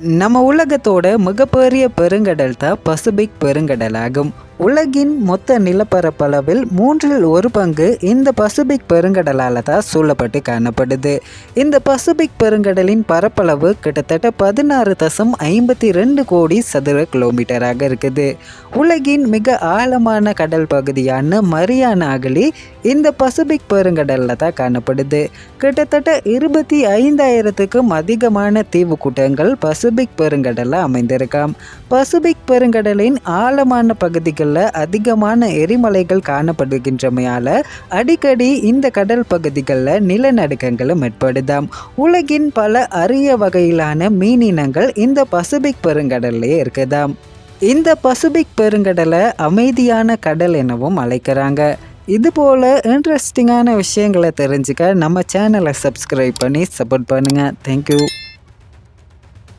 நம்ம உலகத்தோட மிகப்பெரிய பெருங்கடல் தான் பசிபிக் பெருங்கடல் ஆகும் உலகின் மொத்த நிலப்பரப்பளவில் மூன்றில் ஒரு பங்கு இந்த பசிபிக் பெருங்கடலால் தான் சூழப்பட்டு காணப்படுது. இந்த பசிபிக் பெருங்கடலின் பரப்பளவு கிட்டத்தட்ட பதினாறு தசம் ஐம்பத்தி ரெண்டு கோடி சதுர கிலோமீட்டராக இருக்குது. உலகின் மிக ஆழமான கடல் பகுதியான மரியான அகலி இந்த பசிபிக் பெருங்கடலில் தான் காணப்படுது. கிட்டத்தட்ட இருபத்தி ஐந்தாயிரத்துக்கும் அதிகமான தீவு கூட்டங்கள் பசிபிக் பெருங்கடலில் அமைந்திருக்காம். பசிபிக் பெருங்கடலின் ஆழமான பகுதிகள் பகுதிகளில் அதிகமான எரிமலைகள் காணப்படுகின்றமையால் அடிக்கடி இந்த கடல் பகுதிகளில் நிலநடுக்கங்களும் ஏற்படுதாம். உலகின் பல அரிய வகையிலான மீனினங்கள் இந்த பசிபிக் பெருங்கடல்லே இருக்குதாம். இந்த பசிபிக் பெருங்கடலை அமைதியான கடல் எனவும் அழைக்கிறாங்க. இது போல் இன்ட்ரெஸ்டிங்கான விஷயங்களை தெரிஞ்சுக்க நம்ம சேனலை சப்ஸ்கிரைப் பண்ணி சப்போர்ட் பண்ணுங்கள் தேங்க்யூ